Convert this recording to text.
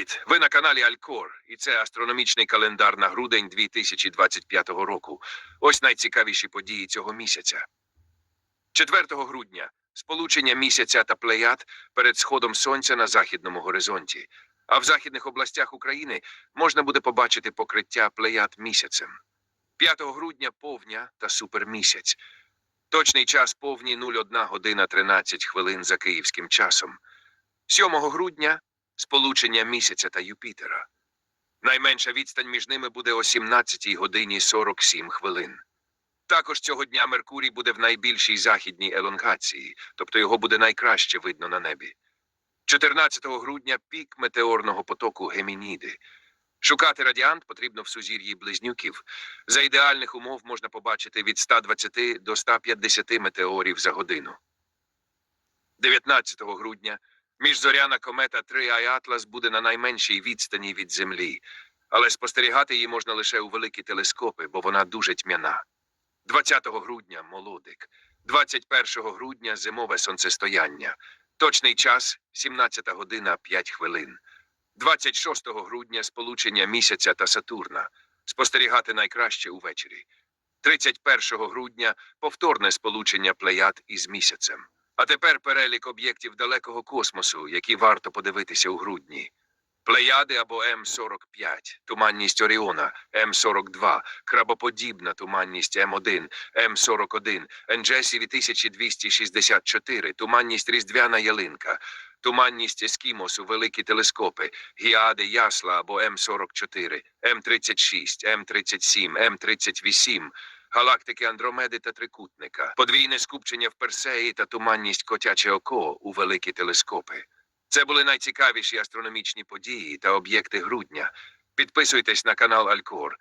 Привіт! Ви на каналі Алькор, і це астрономічний календар на грудень 2025 року. Ось найцікавіші події цього місяця. 4 грудня сполучення місяця та плеяд перед сходом сонця на західному горизонті. А в західних областях України можна буде побачити покриття плеяд місяцем. 5 грудня повня та супермісяць. Точний час повні 01 година 13 хвилин за київським часом. 7 грудня сполучення місяця та Юпітера. Найменша відстань між ними буде о 17 годині 47 хвилин. Також цього дня Меркурій буде в найбільшій західній елонгації, тобто його буде найкраще видно на небі. 14 грудня пік метеорного потоку Гемініди. Шукати радіант потрібно в сузір'ї близнюків. За ідеальних умов можна побачити від 120 до 150 метеорів за годину. 19 грудня Міжзоряна комета 3 Ай Атлас буде на найменшій відстані від Землі, але спостерігати її можна лише у великі телескопи, бо вона дуже тьмяна. 20 грудня молодик, 21 грудня зимове сонцестояння. Точний час 17 година 5 хвилин. 26 грудня сполучення місяця та Сатурна. Спостерігати найкраще увечері. 31 грудня повторне сполучення плеяд із місяцем. А тепер перелік об'єктів далекого космосу, які варто подивитися у грудні. Плеяди або М45, туманність Оріона, М42, крабоподібна туманність М1, М41, Енджесі 2264, туманність Різдвяна ялинка, туманність Ескімосу, великі телескопи, Гіади Ясла або М44, М36, М37, М38, галактики Андромеди та Трикутника, подвійне скупчення в Персеї та туманність Котяче Око у великі телескопи. Це були найцікавіші астрономічні події та об'єкти грудня. Підписуйтесь на канал Алькор,